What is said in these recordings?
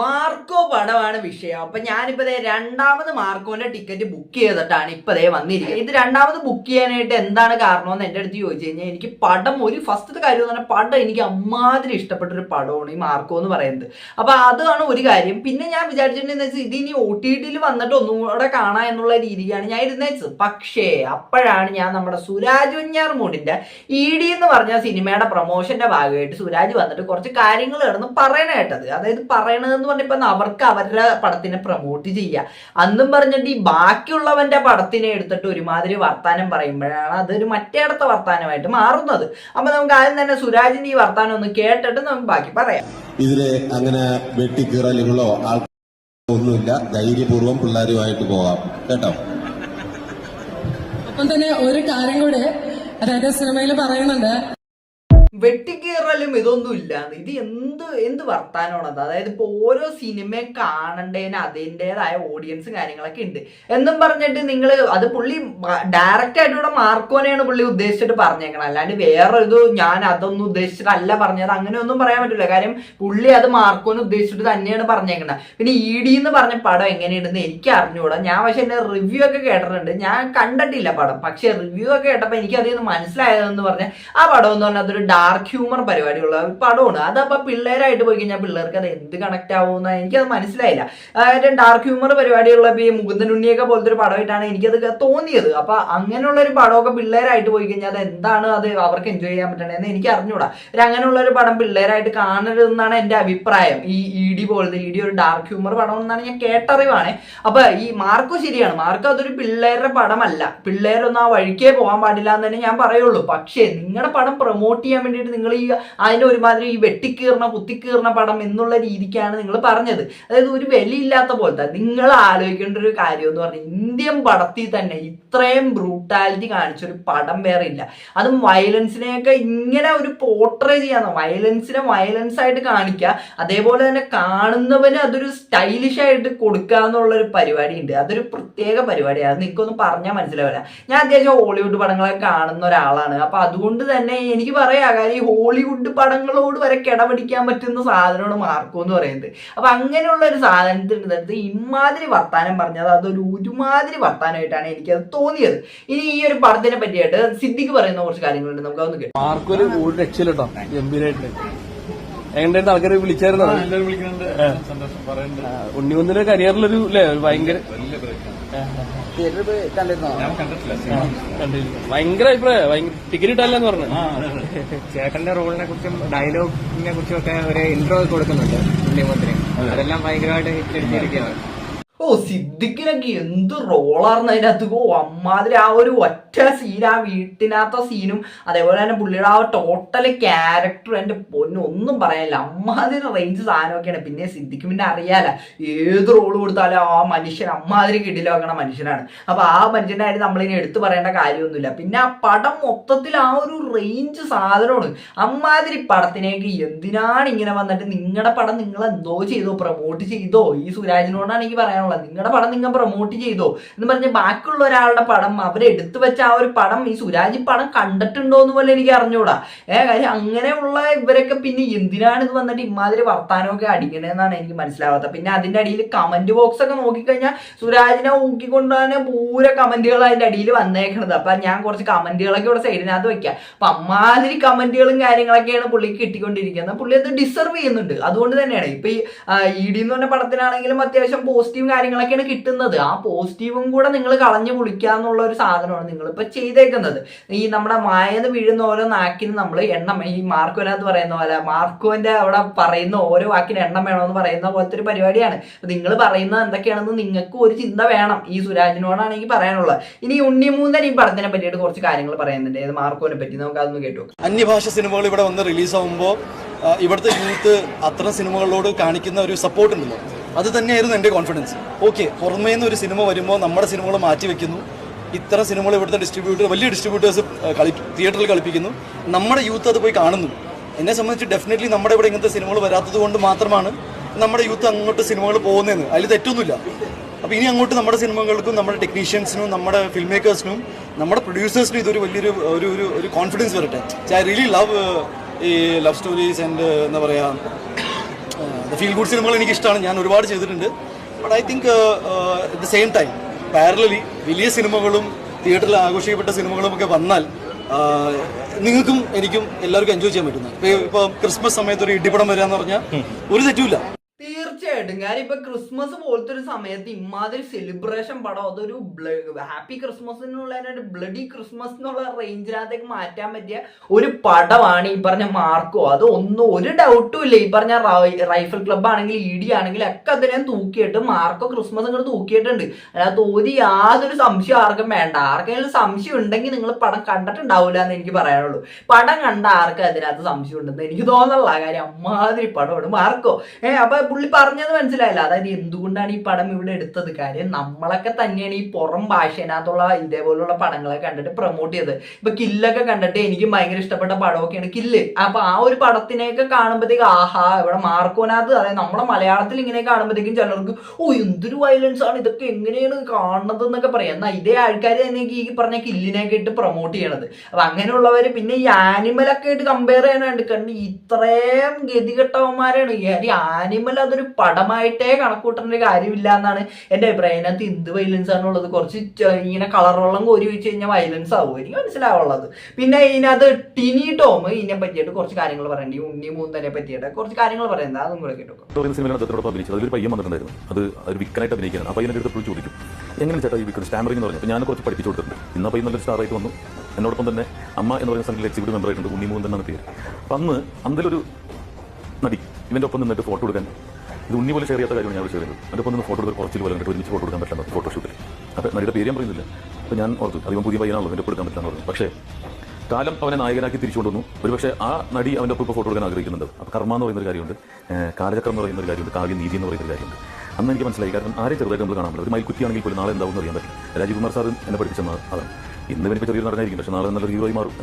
Marco പടമാണ് വിഷയം. അപ്പൊ ഞാനിപ്പോ രണ്ടാമത് മാർക്കോന്റെ ടിക്കറ്റ് ബുക്ക് ചെയ്തിട്ടാണ് ഇപ്പൊ ദേ വന്നിരിക്കുന്നത്. ഇത് രണ്ടാമത് ബുക്ക് ചെയ്യാനായിട്ട് എന്താണ് കാരണം എന്ന് എന്റെ അടുത്ത് ചോദിച്ചു കഴിഞ്ഞാൽ എനിക്ക് പടം ഒരു ഫസ്റ്റത്തെ കാര്യം എന്ന് പറഞ്ഞാൽ പടം എനിക്ക് അമ്മാതിരി ഇഷ്ടപ്പെട്ട ഒരു പടമാണ് ഈ മാർക്കോ എന്ന് പറയുന്നത്. അപ്പൊ അതാണ് ഒരു കാര്യം. പിന്നെ ഞാൻ വിചാരിച്ചിട്ടുണ്ടെന്ന് വെച്ചാൽ ഇത് ഇനി ഒ ടി ടിയിൽ വന്നിട്ട് ഒന്നും കൂടെ കാണാം എന്നുള്ള രീതിയാണ് ഞാൻ ഇരുന്നത് പക്ഷേ അപ്പോഴാണ് ഞാൻ നമ്മുടെ സുരാജ് വെഞ്ഞാർമൂടിന്റെ ഇ ഡി എന്ന് പറഞ്ഞ സിനിമയുടെ പ്രൊമോഷന്റെ ഭാഗമായിട്ട് സുരാജ് വന്നിട്ട് കുറച്ച് കാര്യങ്ങൾ കിടന്ന് പറയണ കേട്ടത്. അതായത് പറയണതെന്ന് പറഞ്ഞപ്പോ അവർക്ക് അവരുടെ പടത്തിനെ പ്രൊമോട്ട് ചെയ്യുക അന്നും പറഞ്ഞിട്ട് ഈ ബാക്കിയുള്ളവന്റെ പടത്തിനെ എടുത്തിട്ട് ഒരുമാതിരി വർത്താനം പറയുമ്പോഴാണ് അതൊരു മറ്റേടത്തെ വർത്താനമായിട്ട് മാറുന്നത്. അപ്പൊ നമുക്ക് ആദ്യം തന്നെ സുരാജിന്റെ ഈ വർത്താനം ഒന്ന് കേട്ടിട്ട് നമുക്ക് ബാക്കി പറയാം. ഇതിൽ അങ്ങനെ വെട്ടിക്കീറലുകളോ ഒന്നുമില്ല. ധൈര്യപൂർവം പിള്ളേരുമായിട്ട് പോവാം കേട്ടോ? ഒപ്പം തന്നെ ഒരു കാര്യം കൂടെ അതായത് സിനിമയിൽ പറയുന്നുണ്ട്. വെട്ടിക്കീറലും ഇതൊന്നും ഇല്ലാന്ന് ഇത് എന്ത് എന്ത് വർത്താനമാണത് അതായത് ഇപ്പൊ ഓരോ സിനിമയും കാണണ്ടേന് അതിന്റെതായ ഓഡിയൻസും കാര്യങ്ങളൊക്കെ ഉണ്ട്. എന്നും പറഞ്ഞിട്ട് നിങ്ങൾ അത് പുള്ളി ഡയറക്റ്റ് ആയിട്ട് ഇവിടെ മാർക്കോനെയാണ് പുള്ളി ഉദ്ദേശിച്ചിട്ട് പറഞ്ഞേക്കണം അല്ലാണ്ട് വേറെ ഇത് ഞാൻ അതൊന്നും ഉദ്ദേശിച്ചിട്ടല്ല പറഞ്ഞത്. അങ്ങനെയൊന്നും പറയാൻ പറ്റില്ല കാര്യം പുള്ളി അത് മാർക്കോനെ ഉദ്ദേശിച്ചിട്ട് തന്നെയാണ് പറഞ്ഞേക്കുന്നത് പിന്നെ ഇ ഡി എന്ന് പറഞ്ഞ പടം എങ്ങനെയുണ്ടെന്ന് എനിക്ക് അറിഞ്ഞുകൂടാ ഞാൻ പക്ഷെ എന്റെ റിവ്യൂ ഒക്കെ കേട്ടിട്ടുണ്ട്. ഞാൻ കണ്ടിട്ടില്ല പടം. പക്ഷെ റിവ്യൂ ഒക്കെ കേട്ടപ്പോൾ എനിക്ക് അതിൽ നിന്ന് മനസ്സിലായതെന്ന് പറഞ്ഞാൽ ആ പടം എന്ന് പറഞ്ഞാൽ അതൊരു ഡാർക്ക് ഹ്യൂമർ പരിപാടിയുള്ള ഒരു പടമാണ്. അതപ്പോൾ പിള്ളേരായിട്ട് പോയി കഴിഞ്ഞാൽ പിള്ളേർക്ക് അത് എന്ത് കണക്ട് ആവുമെന്ന് എനിക്കത് മനസ്സിലായില്ല. അതായത് ഡാർക്ക് ഹ്യൂമർ പരിപാടിയുള്ള ഈ മുകുന്ദൻ ഉണ്ണിയൊക്കെ പോലത്തെ ഒരു പടമായിട്ടാണ് എനിക്കത് തോന്നിയത്. അപ്പൊ അങ്ങനെയുള്ള ഒരു പടമൊക്കെ പിള്ളേരായിട്ട് പോയി കഴിഞ്ഞാൽ അത് എന്താണ് അത് അവർക്ക് എൻജോയ് ചെയ്യാൻ പറ്റണതെന്ന് എനിക്ക് അറിഞ്ഞൂടാ. ഒരു അങ്ങനെയുള്ള ഒരു പടം പിള്ളേരായിട്ട് കാണരുതെന്നാണ് എന്റെ അഭിപ്രായം. ഈ ഇ ഡി പോലത്തെ ഇ ഡി ഒരു ഡാർക്ക് ഹ്യൂമർ പടം എന്നാണ് ഞാൻ കേട്ടറിവാണ്. അപ്പൊ ഈ മാർക്കോ ശരിയാണ്. മാർക്കോ അതൊരു പിള്ളേരുടെ പടമല്ല. പിള്ളേരൊന്നും ആ വഴിക്കേ പോകാൻ പാടില്ല എന്ന് തന്നെ ഞാൻ പറയുള്ളൂ. പക്ഷേ നിങ്ങളുടെ പടം പ്രൊമോട്ട് ചെയ്യാൻ വേണ്ടിയിട്ട് നിങ്ങൾ ഈ അതിന്റെ ഒരുമാതിരി ഈ വെട്ടിക്കീർണ കുത്തിക്കീർണ പടം എന്നുള്ള രീതിക്കാണ് നിങ്ങൾ പറഞ്ഞത്. അതായത് ഒരു വിലയില്ലാത്ത പോലത്തെ നിങ്ങൾ ആലോചിക്കേണ്ട ഒരു കാര്യം എന്ന് പറഞ്ഞാൽ ഇന്ത്യൻ പടത്തിൽ തന്നെ ഇത്രയും ബ്രൂട്ടാലിറ്റി കാണിച്ചൊരു പടം വേറെ ഇല്ല. അതും വയലൻസിനെയൊക്കെ ഇങ്ങനെ ഒരു പോർട്രേ ചെയ്യാന്ന് വയലൻസിനെ വയലൻസ് ആയിട്ട് കാണിക്കുക അതേപോലെ തന്നെ കാണുന്നവന് അതൊരു സ്റ്റൈലിഷ് ആയിട്ട് കൊടുക്കുക എന്നുള്ള ഒരു പരിപാടി ഉണ്ട് അതൊരു പ്രത്യേക പരിപാടിയാണ്. നിങ്ങൾക്കൊന്നും പറഞ്ഞാൽ മനസ്സിലാവില്ല. ഞാൻ അത്യാവശ്യം ഹോളിവുഡ് പടങ്ങളൊക്കെ കാണുന്ന ഒരാളാണ്. അപ്പൊ അതുകൊണ്ട് തന്നെ എനിക്ക് പറയാം കാര്യം ഈ ഹോളിവുഡ് പടങ്ങളോട് വരെ കിടപിടിക്കാൻ പറ്റുന്ന സാധനമാണ് മാർക്കോ എന്ന് പറയുന്നത്. അപ്പൊ അങ്ങനെയുള്ള ഒരു സാധനത്തിന്റെ അടുത്ത് ഇമാതിരി വർത്താനം പറഞ്ഞത് അതൊരു ഒരുമാതിരി വർത്താനമായിട്ടാണ് അത് തോന്നിയത്. ഇനി ഈ ഒരു പടത്തിനെ പറ്റിയായിട്ട് സിദ്ദിഖ് പറയുന്ന കുറച്ച് കാര്യങ്ങളുണ്ട് നമുക്ക് അതൊന്ന് കേട്ടോ മാർക്കോ ഒരു എങ്ങനെയായിരുന്നു ആൾക്കാരെ വിളിച്ചായിരുന്നു? ഉണ്ണിമന്തിന്റെ കരിയറിലൊരു അല്ലേ ഒരു ഭയങ്കര കണ്ടില്ല ഭയങ്കര അഭിപ്രായം. ടിക്കറ്റ് കിട്ടാല്ലെന്ന് പറഞ്ഞു. ചേട്ടന്റെ റോളിനെ കുറിച്ചും ഡയലോഗിനെ കുറിച്ചും ഒക്കെ ഒരു ഇന്റർവ്യൂ കൊടുക്കുന്നുണ്ട് ഉണ്ണിമന്ത്രി അതെല്ലാം ഭയങ്കരമായിട്ട് ഹിറ്റ് അടിച്ചിരിക്കുകയാണ്. ഓ സിദ്ദിഖിനൊക്കെ എന്ത് റോളായിരുന്നു അതിന്റെ അകത്ത് ഓ അമ്മാതിരി ആ ഒരു ഒറ്റ സീൻ ആ വീട്ടിനകത്ത സീനും അതേപോലെ തന്നെ പുള്ളിയുടെ ആ ടോട്ടൽ ക്യാരക്ടർ എന്റെ പൊന്നു ഒന്നും പറയാനില്ല. അമ്മാതിരി റേഞ്ച് സാധനമൊക്കെയാണ്. പിന്നെ സിദ്ധിക്കും പിന്നെ അറിയാല ഏത് റോൾ കൊടുത്താലും ആ മനുഷ്യൻ അമ്മാതിരി കിടിലാക്കണ മനുഷ്യനാണ്. അപ്പൊ ആ മനുഷ്യന്റെ കാര്യം നമ്മളിനി എടുത്തു പറയേണ്ട കാര്യമൊന്നുമില്ല. പിന്നെ ആ പടം മൊത്തത്തിൽ ആ ഒരു റേഞ്ച് സാധനമാണ്. അമ്മാതിരി പടത്തിനേക്ക് എന്തിനാണ് ഇങ്ങനെ വന്നിട്ട് നിങ്ങളുടെ പടം നിങ്ങൾ എന്തോ ചെയ്തോ പ്രൊമോട്ട് ചെയ്തോ? ഈ സുരാജിനോടാണ് എനിക്ക് പറയാനുള്ളത്. നിങ്ങളുടെ പടം നിങ്ങൾ പ്രൊമോട്ട് ചെയ്തോ? എന്ന് പറഞ്ഞ് ബാക്കിയുള്ള ഒരാളുടെ പടം അവരെടുത്തു വെച്ച ആ ഒരു പടം ഈ സുരാജി പടം കണ്ടിട്ടുണ്ടോ എന്ന് പോലെ എനിക്ക് അറിഞ്ഞൂടാ. ഏ കാര്യം അങ്ങനെയുള്ള ഇവരൊക്കെ പിന്നെ എന്തിനാണ് ഇത് വന്നിട്ട് ഇമാതിരി വർത്താനമൊക്കെ അടിക്കണേന്നാണ് എനിക്ക് മനസ്സിലാവാത്തത്. പിന്നെ അതിന്റെ അടിയിൽ കമന്റ് ബോക്സ് ഒക്കെ നോക്കിക്കഴിഞ്ഞാൽ സുരാജിനെ ഊക്കിക്കൊണ്ടുതന്നെ പൂര കമന്റുകൾ അതിന്റെ അടിയിൽ വന്നേക്കണത്. അപ്പൊ ഞാൻ കുറച്ച് കമന്റുകളൊക്കെ ഇവിടെ സൈഡിനകത്ത് വെക്കാം. അപ്പൊ അമ്മാതിരി കമന്റുകളും കാര്യങ്ങളൊക്കെയാണ് പുള്ളിക്ക് കിട്ടിക്കൊണ്ടിരിക്കുന്നത്. പുള്ളി അത് ഡിസർവ് ചെയ്യുന്നുണ്ട്. അതുകൊണ്ട് തന്നെയാണ്. ഇപ്പൊ ഈ ഇ ഡി എന്ന് പറഞ്ഞ പടത്തിനാണെങ്കിലും അത്യാവശ്യം പോസിറ്റീവ് കാര്യങ്ങളൊക്കെയാണ് കിട്ടുന്നത്. ആ പോസിറ്റീവും കൂടെ നിങ്ങൾ കളഞ്ഞു കുളിക്കുക എന്നുള്ള ഒരു സാധനമാണ് നിങ്ങളിപ്പോ ചെയ്തേക്കുന്നത്. ഈ നമ്മുടെ മായന്ന് വീഴുന്ന ഓരോ നാക്കിന് നമ്മൾ എണ്ണം ഈ മാർക്കോനകത്ത് പറയുന്ന പോലെ മാർക്കോന്റെ അവിടെ പറയുന്ന ഓരോ വാക്കിന് എണ്ണം വേണമെന്ന് പറയുന്ന പോലത്തെ ഒരു പരിപാടിയാണ്. നിങ്ങൾ പറയുന്നത് എന്തൊക്കെയാണെന്ന് നിങ്ങൾക്ക് ഒരു ചിന്ത വേണം ഈ സുരാജിനോടാണ് എനിക്ക് പറയാനുള്ളത്. ഇനി ഉണ്ണിമൂന്നൻ ഈ പടത്തിനെ പറ്റിയിട്ട് കുറച്ച് കാര്യങ്ങൾ പറയുന്നുണ്ട്. ഏത് മാർക്കോനെ പറ്റി? നമുക്ക് അതൊന്ന് കേട്ടു അന്യഭാഷ സിനിമകൾ ഇവിടെ വന്ന് റിലീസാവുമ്പോൾ ഇവിടുത്തെ യൂത്ത് അത്തരം സിനിമകളോട് കാണിക്കുന്ന ഒരു സപ്പോർട്ട് ഉണ്ടല്ലോ. അത് തന്നെയായിരുന്നു എന്റെ കോൺഫിഡൻസ് ഓക്കെ പുറമേ നിന്ന് ഒരു സിനിമ വരുമ്പോൾ നമ്മുടെ സിനിമകൾ മാറ്റി വെക്കുന്നു ഇത്തരം സിനിമകൾ ഇവിടുത്തെ ഡിസ്ട്രിബ്യൂട്ടർ വലിയ ഡിസ്ട്രിബ്യൂട്ടേഴ്സ് കളി തിയേറ്ററിൽ കളിപ്പിക്കുന്നു. നമ്മുടെ യൂത്ത് അത് പോയി കാണുന്നു. എന്നെ സംബന്ധിച്ച് ഡെഫിനറ്റ്ലി നമ്മുടെ ഇവിടെ ഇങ്ങനത്തെ സിനിമകൾ വരാത്തത് കൊണ്ട് മാത്രമാണ് നമ്മുടെ യൂത്ത് അങ്ങോട്ട് സിനിമകൾ പോകുന്നതെന്ന്. അതിൽ തെറ്റൊന്നുമില്ല. അപ്പോൾ ഇനി അങ്ങോട്ട് നമ്മുടെ സിനിമകൾക്കും നമ്മുടെ ടെക്നീഷ്യൻസിനും നമ്മുടെ ഫിൽം മേക്കേഴ്സിനും നമ്മുടെ പ്രൊഡ്യൂസേഴ്സിനും ഇതൊരു വലിയൊരു ഒരു ഒരു ഒരു കോൺഫിഡൻസ് വരട്ടെ. ഐ റിയലി ലവ് ഈ ലവ് സ്റ്റോറീസ് ആൻഡ് എന്താ പറയുക ഫീൽ ഗുഡ് സിനിമകൾ എനിക്ക് ഇഷ്ടമാണ് ഞാൻ ഒരുപാട് ചെയ്തിട്ടുണ്ട്. But I think at the same time parallelly വലിയ സിനിമകളും തിയേറ്ററിൽ ആഘോഷിക്കപ്പെട്ട സിനിമകളും ഒക്കെ വന്നാൽ നിങ്ങൾക്കും എനിക്കും എല്ലാവർക്കും എൻജോയ് ചെയ്യാൻ പറ്റുന്നത് ഇപ്പോൾ ക്രിസ്മസ് സമയത്ത് ഒരു ഇടിപടം വരാന്ന് എന്ന് പറഞ്ഞാൽ ഒരു തെറ്റുമില്ല. തീർച്ചയായിട്ടും ഞാനിപ്പോ ക്രിസ്മസ് പോലത്തെ ഒരു സമയത്ത് ഇമാതിരി സെലിബ്രേഷൻ പടം അതൊരു ഹാപ്പി ക്രിസ്മസ് ബ്ലഡി ക്രിസ്മസ് എന്നുള്ള റേഞ്ചിനകത്തേക്ക് മാറ്റാൻ പറ്റിയ ഒരു പടമാണ് ഈ പറഞ്ഞ മാർക്കോ. അത് ഒന്നും ഒരു ഡൗട്ടും ഇല്ല. ഈ പറഞ്ഞ റൈഫിൾ ക്ലബ് ആണെങ്കിൽ ഇ ഡി ആണെങ്കിൽ ഒക്കെ അതിനെ തൂക്കിയിട്ട് മാർക്കോ ക്രിസ്മസ് ഇങ്ങനെ തൂക്കിയിട്ടുണ്ട്. അതിനകത്ത് ഒരു യാതൊരു സംശയം ആർക്കും വേണ്ട. ആർക്കെങ്കിലും സംശയം ഉണ്ടെങ്കിൽ നിങ്ങൾ പടം കണ്ടിട്ടുണ്ടാവില്ല എന്ന് എനിക്ക് പറയാനുള്ളൂ. പടം കണ്ട ആർക്കും അതിനകത്ത് സംശയം ഉണ്ടെന്ന് എനിക്ക് തോന്നുന്നുള്ള കാര്യം അമ്മാതിരി പടമാണ് മാർക്കോ. ഏഹ് അപ്പൊ പുള്ളി പറഞ്ഞത് മനസ്സിലായില്ല. അതായത് എന്തുകൊണ്ടാണ് ഈ പടം ഇവിടെ എടുത്തത്? കാര്യം നമ്മളൊക്കെ തന്നെയാണ് ഈ പുറം ഭാഷേനകത്തുള്ള ഇതേപോലുള്ള പടങ്ങളെ കണ്ടിട്ട് പ്രൊമോട്ട് ചെയ്തത്. ഇപ്പൊ കില്ലൊക്കെ കണ്ടിട്ട് എനിക്ക് ഭയങ്കര ഇഷ്ടപ്പെട്ട പടമൊക്കെയാണ് കില്ല്. അപ്പൊ ആ ഒരു പടത്തിനെയൊക്കെ കാണുമ്പോഴത്തേക്ക് ആഹാ ഇവിടെ മാർക്കോനകത്ത് അതായത് നമ്മുടെ മലയാളത്തിൽ ഇങ്ങനെ കാണുമ്പോഴത്തേക്കും ചിലർക്ക് ഓ എന്തൊരു വയലൻസ് ആണ് ഇതൊക്കെ എങ്ങനെയാണ് കാണുന്നത് എന്നൊക്കെ പറയാം. എന്നാൽ ഇതേ ആൾക്കാർ തന്നെ ഈ പറഞ്ഞ കില്ലിനെയൊക്കെ ഇട്ട് പ്രൊമോട്ട് ചെയ്യണത്. അപ്പൊ അങ്ങനെയുള്ളവര് പിന്നെ ഈ ആനിമലൊക്കെ ആയിട്ട് കമ്പയർ ചെയ്യാനായിട്ട് കണ്ട് ഇത്രയും ഗതികെട്ടവന്മാരാണ്. ഈ ആനിമൽ അതൊരു പടമായിട്ടേ കണക്കൂട്ടേണ്ട ഒരു കാര്യമില്ല എന്നാണ് എന്റെ അഭിപ്രായം. അതിനകത്ത് എന്ത് വയലൻസ് ആണുള്ളത് കുറച്ച് ഇങ്ങനെ കളർ വെള്ളം കോരി വെച്ച് കഴിഞ്ഞാൽ വയലൻസ് ആവും. എനിക്ക് മനസ്സിലാവുള്ളത്. പിന്നെ ഇതിനകത്ത് ടിനി ടോം ഇതിനെ പറ്റിയിട്ട് കുറച്ച് കാര്യങ്ങൾ പറയേണ്ടി. ഉണ്ണി മൂന്നനെ പറ്റിയിട്ട് കുറച്ച് കാര്യങ്ങൾ പറയുന്നത് അതും കൂടെ കേട്ടോ അദ്ദേഹത്തോടൊപ്പം അഭിനയിച്ചത്. അതിലൊരു പയ്യൻ വന്നിട്ടുണ്ടായിരുന്നു. അത് ഒരു വിക്കനായിട്ട് അഭിനയിക്കുകയാണ്. ആ പയ്യനെ അടുത്ത് ചോദിക്കും എങ്ങനെ ചേട്ടാ ഈ വിക്കൻ സ്റ്റാമറിംഗ് എന്ന് പറഞ്ഞു ഞാൻ കുറച്ച് പഠിപ്പിച്ചു കൊടുത്തിട്ടുണ്ട്. ഇന്ന് പയ്യൻ നല്ലൊരു സ്റ്റാറായിട്ട് വന്നു. എന്നോടൊപ്പം തന്നെ അമ്മ എന്ന് പറയുന്ന സംഘത്തിൽ എക്സിക്യൂട്ടീവ് മെമ്പർ ആയിട്ടുണ്ട്. ഉണ്ണി മൂന്ന് എന്നാണ് പേര്. അപ്പം അന്ന് അതിലൊരു നടി ഇവന്റെ ഒപ്പം നിന്നിട്ട് ഫോട്ടോ എടുക്കാൻ ഇത് ഉണ്ണി പോലെ ഷെയർ ചെയ്യാത്ത കാര്യമാണ് ഞാൻ ഷെയർ അതിപ്പോൾ ഒന്ന് ഫോട്ടോ എടുത്ത് കുറച്ചിൽ പോലെ കണ്ടിട്ട് ഒരുമിച്ച് ഫോട്ടോ എടുക്കാൻ പറ്റില്ല ഫോട്ടോഷൂട്ടിൽ അപ്പോൾ നടിയുടെ പേര് ഞാൻ പറയുന്നില്ല. അപ്പോൾ ഞാൻ ഓർത്തു അധികം പുതിയ പയ്യനാണല്ലോ എന്റെ ഒപ്പം എടുക്കാൻ പറ്റില്ല പറഞ്ഞു. പക്ഷേ കാലം അവനെ നായകനാക്കി തിരിച്ചുകൊണ്ടുവന്നു ഒരുപക്ഷെ ആ നടി അവന്റെ ഒപ്പം ഇപ്പോൾ ഫോട്ടോ എടുക്കാൻ ആഗ്രഹിക്കുന്നുണ്ട്. അപ്പോൾ കർമ്മ എന്ന് പറയുന്ന ഒരു കാര്യമുണ്ട് കാലചക്രം എന്ന് പറയുന്ന ഒരു കാര്യമുണ്ട്. കാവ്യ നീതി എന്ന് പറയുന്ന ഒരു കാര്യമുണ്ട്. അന്ന് എനിക്ക് മനസ്സിലായി. കാരണം ആരെ ചെറുതായിട്ട് നമ്മൾ കാണാൻ പറ്റില്ല. ഒരു മൈൽക്കുറ്റിയാണെങ്കിൽ പോലും നാളെ എന്താവും അറിയാൻ പറ്റില്ല. രാജീവ് കുമാർ സാറും എന്നെ പഠിപ്പിച്ചെന്ന അതാണ്. ഇന്ന് എനിക്ക് ചെറിയൊരു നടനായിരിക്കും. പക്ഷേ നാളെ നല്ലൊരു ഹീറോയി മാറും.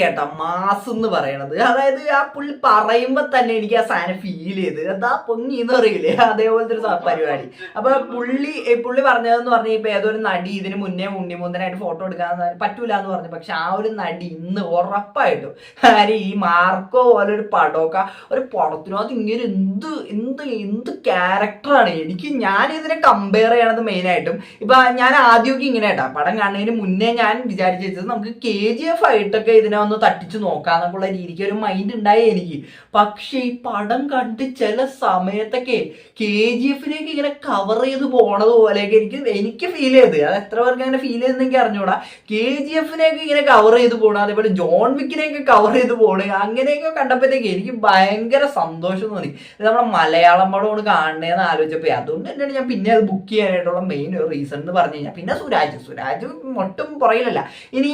കേട്ട മാസ് എന്ന് പറയണത്. അതായത് ആ പുള്ളി പറയുമ്പോ തന്നെ എനിക്ക് ആ സാധനം ഫീൽ ചെയ്ത്. അതാ പൊങ്ങി എന്ന് പറയില്ലേ അതേപോലത്തെ ഒരു പരിപാടി. അപ്പൊ പുള്ളി പുള്ളി പറഞ്ഞതെന്ന് പറഞ്ഞ ഇപ്പൊ ഏതൊരു നടി ഇതിന് മുന്നേ ഉണ്ണിമുന്തനായിട്ട് ഫോട്ടോ എടുക്കാൻ പറ്റൂല എന്ന് പറഞ്ഞു. പക്ഷെ ആ ഒരു നടി ഇന്ന് ഉറപ്പായിട്ടും കാര്യം ഈ മാർക്കോ പോലെ ഒരു പടമൊക്കെ ഒരു പടത്തിനകത്ത് ഇങ്ങനെ എന്ത് എന്ത് എന്ത് ക്യാരക്ടറാണ് എനിക്ക് ഞാൻ ഇതിനെ കമ്പയർ ചെയ്യണത് മെയിനായിട്ടും ഇപ്പൊ ഞാൻ ആദ്യമൊക്കെ ഇങ്ങനെ കേട്ടാ. പടം കാണുന്നതിന് മുന്നേ ഞാൻ വിചാരിച്ചു വെച്ചത് നമുക്ക് കെ ജി എഫ് ആയിട്ടൊക്കെ ഇതിനെ ഒന്ന് തട്ടിച്ചു നോക്കാന്നൊക്കെയുള്ള രീതിക്ക് ഒരു മൈൻഡ് ഉണ്ടായി എനിക്ക്. പക്ഷെ ഈ പടം കണ്ട് ചില സമയത്തൊക്കെ കെ ജി എഫിലേക്ക് ഇങ്ങനെ കവർ ചെയ്ത് പോണത് പോലെയൊക്കെ എനിക്ക് എനിക്ക് ഫീൽ ചെയ്ത്. അത് എത്ര പേർക്ക് അങ്ങനെ ഫീൽ ചെയ്തെന്ന് എനിക്ക് അറിഞ്ഞൂടാ. കെ ജി എഫിനെയൊക്കെ ഇങ്ങനെ കവർ ചെയ്ത് പോകണം അതേപോലെ ജോൺ വിക്കിനെയൊക്കെ കവർ ചെയ്ത് പോകണം അങ്ങനെയൊക്കെ കണ്ടപ്പോഴത്തേക്ക് എനിക്ക് ഭയങ്കര സന്തോഷം തോന്നി. നമ്മുടെ മലയാളം പടമാണ് കാണണേന്ന് ആലോചിച്ചപ്പോൾ അതുകൊണ്ട് തന്നെയാണ് ഞാൻ പിന്നെ അത് ബുക്ക് ചെയ്യാനായിട്ടുള്ള മെയിൻ ഒരു റീസൺ എന്ന് പറഞ്ഞു കഴിഞ്ഞാൽ പിന്നെ സുരാജ് സുരാജ് ഒട്ടും പുറയിലല്ല ഇനി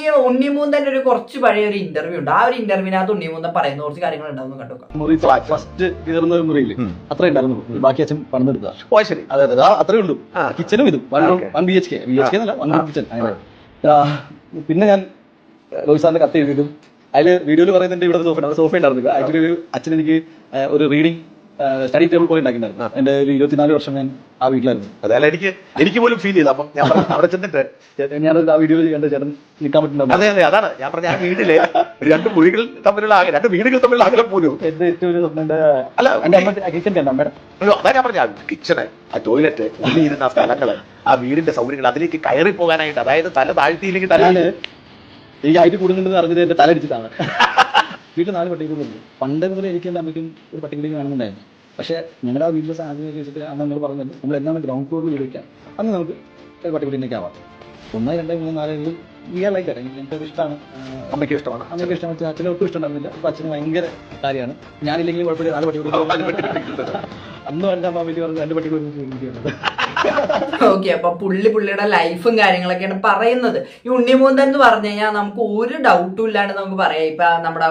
തന്നെ ഒരു കുറച്ച് പഴയ ഒരു ഇന്റർവ്യൂ ഉണ്ട്. ആ ഒരു ഇന്റർവ്യൂവിനകത്ത് ഉണ്ണിമൂന്തൻ പറയുന്ന കുറച്ച് കാര്യങ്ങൾ ഉണ്ടാവും മുറി ഫസ്റ്റ് കയറുന്ന അത്ര ഉണ്ടായിരുന്നു. ബാക്കി അച്ഛൻ പണിതെടുത്ത. ഓ ശരി. അതെ അതെ. ആ, അത്രേ ഉള്ളൂ. കിച്ചനും ഇതും. One one B H K B H K എന്നല്ല വൺ കിച്ചൺ പിന്നെ ഞാൻ സാറിന്റെ കത്ത് എഴുതിയിട്ടും അതിൽ വീഡിയോയിൽ പറയുന്നുണ്ട് ഇവിടെ സോഫ സോഫ ഉണ്ടായിരുന്നു ആക്ച്വലി ഒരു അച്ഛൻ എനിക്ക് ഒരു റീഡിംഗ് സ്റ്റഡി ടേബിൾ പോലെ ഉണ്ടാക്കിയിട്ടുണ്ടായിരുന്നു. എന്റെ ഒരു ഇരുപത്തിനാല് വർഷം ഞാൻ ആ വീട്ടിലായിരുന്നു. അതല്ല എനിക്ക് എനിക്ക് പോലും ഫീൽ ചെയ്തു. അപ്പം ഞാൻ അവിടെ ചെന്നിട്ട് ഞാൻ ആ വീഡിയോയിൽ കണ്ട ചേട്ടൻ നിൽക്കാൻ പറ്റുന്നുണ്ട് അതെ അതെ അതാണ്. ഞാൻ പറഞ്ഞ ആ വീട്ടിലെ രണ്ട് മുറികൾ തമ്മിലുള്ള അകലം രണ്ട് വീടുകൾ തമ്മിലുള്ള അകലം പോലും. എന്റെ ഏറ്റവും ഒരു സ്വപ്നം അല്ല, എന്റെ അമ്മ കിച്ചൻ ഉണ്ട് അമ്മയുടെ. അതാ ഞാൻ പറഞ്ഞ കിച്ചണ് ആ ടോയ്ലറ്റ് ഉള്ളി ഇരുന്ന ആ സ്ഥലങ്ങൾ ആ വീടിന്റെ സൗകര്യങ്ങൾ അതിലേക്ക് കയറി പോകാനായിട്ട് അതായത് തല താഴ്ത്തിയില്ലെങ്കിൽ തല എനിക്ക് ഹൈറ്റ് കൂടുന്നുണ്ടെന്ന് അറിഞ്ഞത് എന്റെ തല അടിച്ചിട്ടാണ് വീട്ടിൽ നാല് പട്ടികളുണ്ട് പണ്ട് മുതലേ എനിക്ക് അമ്മയ്ക്കും ഒരു പട്ടികളിലേക്ക് കാണുന്നുണ്ടായിരുന്നു. പക്ഷേ ഞങ്ങളുടെ ആ വീട്ടിലെ സാഹചര്യം വെച്ചിട്ട് അന്ന് നിങ്ങൾ പറഞ്ഞത് നമ്മൾ എന്നാണ് ഗ്രൗണ്ട് ഫ്ലോറിൽ വീട് വയ്ക്കാം അന്ന് നമുക്ക് ഒരു പട്ടിക്കുട്ടിനൊക്കെ ആവാം. ഒന്ന് രണ്ട് മൂന്ന് നാല് ഇയാളായി തരാം ലൈക്ക് ഇഷ്ടമാണ്. അമ്മയ്ക്ക് ഇഷ്ടമാണ്. അമ്മയ്ക്ക് ഇഷ്ടമാണ്. അച്ഛനും ഒട്ടും ഇഷ്ടമുണ്ടായിരുന്നില്ല. അപ്പം അച്ഛന് ഭയങ്കര കാര്യമാണ്. ഞാനില്ലെങ്കിലും കുഴപ്പമില്ല. നാല് പട്ടികൾ അന്ന് എന്റെ അമ്മ വലിയ പറഞ്ഞു രണ്ട് പട്ടികൾ ഓക്കെ അപ്പൊ പുള്ളി പുള്ളിയുടെ ലൈഫും കാര്യങ്ങളൊക്കെയാണ് പറയുന്നത്. ഈ ഉണ്ണിമൂന്തൻ എന്ന് പറഞ്ഞു കഴിഞ്ഞാൽ നമുക്ക് ഒരു ഡൗട്ടും ഇല്ലാണ്ട് നമുക്ക് പറയാം. ഇപ്പൊ നമ്മുടെ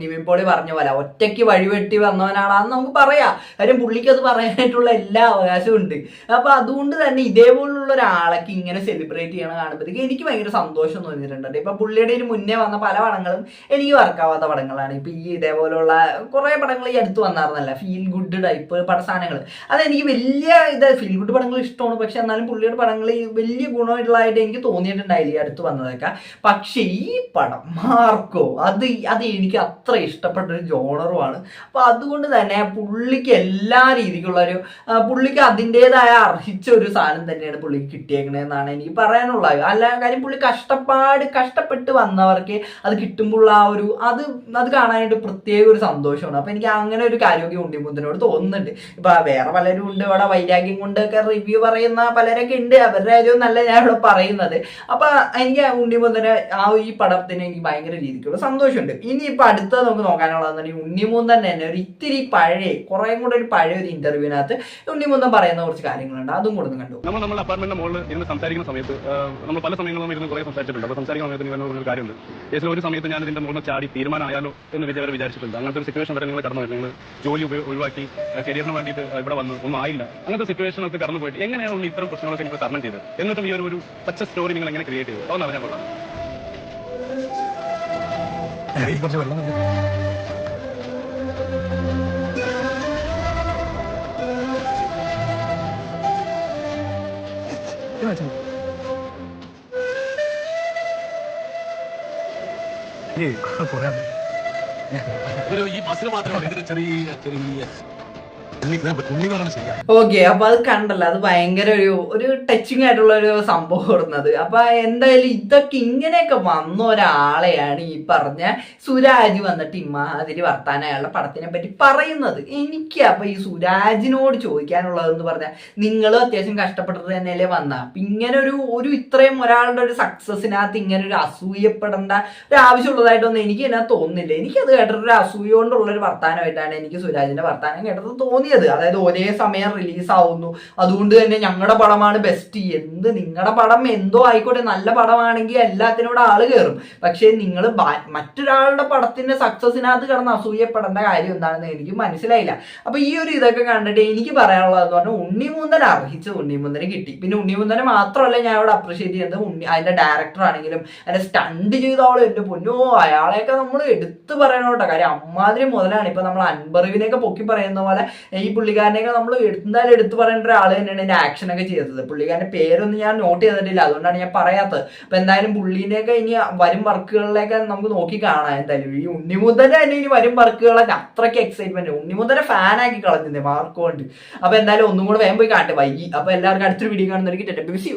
നിവിൻ പറഞ്ഞ പോലെ ഒറ്റയ്ക്ക് വഴിവെട്ടി വന്നവനാണെന്ന് നമുക്ക് പറയാം. കാര്യം പുള്ളിക്ക് അത് പറയാനായിട്ടുള്ള എല്ലാ അവകാശവും ഉണ്ട്. അപ്പൊ അതുകൊണ്ട് തന്നെ ഇതേപോലുള്ള ഒരാളൊക്കെ ഇങ്ങനെ സെലിബ്രേറ്റ് ചെയ്യണ കാണുമ്പോഴത്തേക്ക് എനിക്ക് ഭയങ്കര സന്തോഷം തോന്നിയിട്ടുണ്ട്. ഇപ്പൊ പുള്ളിയുടെ ഇതിന് മുന്നേ വന്ന പല പടങ്ങളും എനിക്ക് വർക്കാവാത്ത പടങ്ങളാണ്. ഇപ്പൊ ഈ ഇതേപോലുള്ള കുറെ പടങ്ങൾ ഈ അടുത്ത് വന്നായിരുന്നല്ല. ഫീൽ ഗുഡ് ടൈപ്പ് പട സാധനങ്ങൾ അതെനിക്ക് വലിയ ഇത് ഫീൽ ഗുഡ് പടങ്ങൾ ഇഷ്ടമാണ്. പക്ഷെ എന്നാലും പുള്ളിയുടെ പടങ്ങൾ വലിയ ഗുണമായിട്ടുള്ളതായിട്ട് എനിക്ക് തോന്നിയിട്ടുണ്ടായില്ല അടുത്ത് വന്നതൊക്കെ. പക്ഷെ ഈ പടം മാർക്കോ അത് അത് എനിക്ക് അത്ര ഇഷ്ടപ്പെട്ട ഒരു ജോണറുമാണ്. അപ്പൊ അതുകൊണ്ട് തന്നെ പുള്ളിക്ക് എല്ലാ രീതിക്കുള്ള ഒരു പുള്ളിക്ക് അതിന്റെതായ അർഹിച്ച ഒരു സാധനം തന്നെയാണ് പുള്ളിക്ക് കിട്ടിയേക്കണതെന്നാണ് എനിക്ക് പറയാനുള്ളത്. അല്ല കാര്യം പുള്ളി കഷ്ടപ്പാട് കഷ്ടപ്പെട്ട് വന്നവർക്ക് അത് കിട്ടുമ്പോൾ ആ ഒരു അത് അത് കാണാനായിട്ട് പ്രത്യേക ഒരു സന്തോഷമാണ്. അപ്പൊ എനിക്ക് അങ്ങനെ ഒരു കാര്യമൊക്കെ ഉണ്ണിമുന്തനോട് തോന്നുന്നുണ്ട്. ഇപ്പൊ വേറെ പലരും ഉണ്ട് ഇവിടെ വൈരാഗ്യം കൊണ്ടൊക്കെ റിവ്യൂ പറയുന്ന പലരൊക്കെ ഉണ്ട്. അവരുടെ ഏതോ നല്ല ഞാൻ ഇവിടെ പറയുന്നത്. അപ്പൊ എനിക്ക് ഉണ്ണി മൂന്നര ആ ഈ പടത്തിന് എനിക്ക് ഭയങ്കര രീതിക്കുള്ള സന്തോഷമുണ്ട്. ഇനി ഇപ്പൊ അടുത്ത നമുക്ക് നോക്കാനുള്ളതെന്ന് ഉണ്ണിമുന്തൻ തന്നെ ഒരു ഇത്തിരി പഴയ കുറേ കൂടെ ഒരു പഴയ ഒരു ഇന്റർവ്യൂവിനകത്ത് ഉണ്ണിമുന്തൻ പറയുന്ന കുറച്ച് കാര്യങ്ങളുണ്ട്. അതും കൂടെ കണ്ടു. നമ്മൾ നമ്മൾ അപ്പാർട്ട്മെന്റ് മുകളിൽ ഇരുന്ന് സംസാരിക്കുന്ന സമയത്ത് നമ്മൾ പല സമയങ്ങളും ഇരുന്ന് കുറേ സംസാരിച്ചിട്ടുണ്ട്. അപ്പോൾ സംസാരിക്കുന്ന സമയത്ത് നിങ്ങൾ പറഞ്ഞൊരു കാര്യമുണ്ട്. കേസിൽ ഒരു സമയത്ത് ഞാൻ ഇതിന്റെ മുകളിൽ ചാടി തീരുമാനമായാലോ എന്ന് വിചാരം വിചാരിച്ചിട്ടുണ്ട്. അങ്ങനത്തെ ഒരു സിറ്റുവേഷൻ വരെ നിങ്ങൾ കടന്നു നിങ്ങൾ ജോലി ഒഴിവാക്കി കരിയറിന് വേണ്ടിയിട്ട് ഇവിടെ വന്നു. ഒന്നും ആയില്ല. അങ്ങനത്തെ സിറ്റുവേഷൻ ഒക്കെ കടന്നു പോയിട്ട് എങ്ങനെയാണ് ഉണ്ണി ഇത്തരം പ്രശ്നങ്ങളൊക്കെ നിങ്ങൾ തരണം ചെയ്തത്? എന്നിട്ടും ഈ ഒരു ഒരു പച്ച സ്റ്റോറി നിങ്ങൾ എങ്ങനെ ക്രിയേറ്റ് ചെയ്തു അതൊന്നും അറിയാൻ കൊള്ളാം. കുറച്ച് വെള്ളം ഈ ബസ്സിന് മാത്രമല്ല ഇതിന് ചെറിയ ചെറിയ ഓക്കെ അപ്പൊ അത് കണ്ടല്ലോ അത് ഭയങ്കര ഒരു ഒരു ടച്ചിങ് ആയിട്ടുള്ള ഒരു സംഭവം ഇടുന്നത് അപ്പൊ എന്തായാലും ഇതൊക്കെ ഇങ്ങനെയൊക്കെ വന്ന ഒരാളെയാണ് ഈ പറഞ്ഞ സുരാജ് വന്നിട്ട് ഇമ്മാതിരി വർത്താനം അയാളുടെ പടത്തിനെ പറ്റി പറയുന്നത്. എനിക്ക് അപ്പൊ ഈ സുരാജിനോട് ചോദിക്കാനുള്ളതെന്ന് പറഞ്ഞാൽ നിങ്ങളും അത്യാവശ്യം കഷ്ടപ്പെട്ടത് തന്നെയല്ലേ വന്ന. അപ്പൊ ഇങ്ങനെ ഒരു ഒരു ഇത്രയും ഒരാളുടെ ഒരു സക്സസിനകത്ത് ഇങ്ങനെ ഒരു അസൂയപ്പെടേണ്ട ഒരു ആവശ്യമുള്ളതായിട്ടൊന്നും എനിക്ക് എന്നാ തോന്നുന്നില്ല. എനിക്കത് കേട്ടിട്ടൊരു അസൂയ കൊണ്ടുള്ള ഒരു വർത്താനമായിട്ടാണ് എനിക്ക് സുരാജിന്റെ വർത്താനം കേട്ടത് തോന്നിയത് അതായത് ഒരേ സമയം റിലീസാവുന്നു അതുകൊണ്ട് തന്നെ ഞങ്ങളുടെ പടമാണ് ബെസ്റ്റ് എന്ത് നിങ്ങളുടെ പടം എന്തോ ആയിക്കോട്ടെ നല്ല പടമാണെങ്കിൽ എല്ലാത്തിനോട് ആൾ കയറും പക്ഷേ നിങ്ങൾ മറ്റൊരാളുടെ പടത്തിന്റെ സക്സസിനകത്ത് കിടന്ന് അസൂയപ്പെടേണ്ട കാര്യം എന്താണെന്ന് എനിക്ക് മനസ്സിലായില്ല. അപ്പൊ ഈ ഒരു ഇതൊക്കെ കണ്ടിട്ട് എനിക്ക് പറയാനുള്ളത് എന്ന് പറഞ്ഞാൽ ഉണ്ണിമുന്തൻ അർഹിച്ച ഉണ്ണിമുന്തന് കിട്ടി. പിന്നെ ഉണ്ണിമുന്തനെ മാത്രമല്ല ഞാൻ അവിടെ അപ്രീഷിയേറ്റ് ചെയ്യുന്നത് ഉണ്ണി അതിന്റെ ഡയറക്ടർ ആണെങ്കിലും അതിന്റെ സ്റ്റണ്ട് ചെയ്തോളും എന്റെ പൊന്നോ അയാളെയൊക്കെ നമ്മൾ എടുത്തു പറയണം കേട്ടോ കാര്യം അമ്മാതിരി മുതലാണ്. ഇപ്പൊ നമ്മൾ അൻപറിവിനെയൊക്കെ പൊക്കി പറയുന്ന പോലെ ഈ പുള്ളിക്കാരനെയൊക്കെ നമ്മൾ എന്തായാലും എടുത്തു പറയേണ്ട ഒരാൾ തന്നെയാണ് ഇതിന്റെ ആക്ഷൻ ഒക്കെ ചെയ്തത്. പുള്ളിക്കാരന്റെ പേരൊന്നും ഞാൻ നോട്ട് ചെയ്തിട്ടില്ല. അതുകൊണ്ടാണ് ഞാൻ പറയാത്തത്. അപ്പൊ എന്തായാലും പുള്ളീനെയൊക്കെ ഇനി വരും വർക്കുകളിലേക്ക് നമുക്ക് നോക്കി കാണാം എന്തായാലും. ഈ ഉണ്ണിമുതന്റെ തന്നെ ഇനി വരും വർക്കുകളൊക്കെ അത്രയ്ക്ക് എക്സൈറ്റ്മെന്റ് ഉണ്ണിമുതന്റെ ഫാനാക്കി കളഞ്ഞിരുന്നേ മാർക്ക് കൊണ്ട്. അപ്പൊ എന്തായാലും ഒന്നും കൂടെ വേഗം പോയി കാണട്ടെ. വൈകി. അപ്പൊ എല്ലാവർക്കും അടുത്തൊരു വീഡിയോ കാണുന്നവർക്ക് ബിസി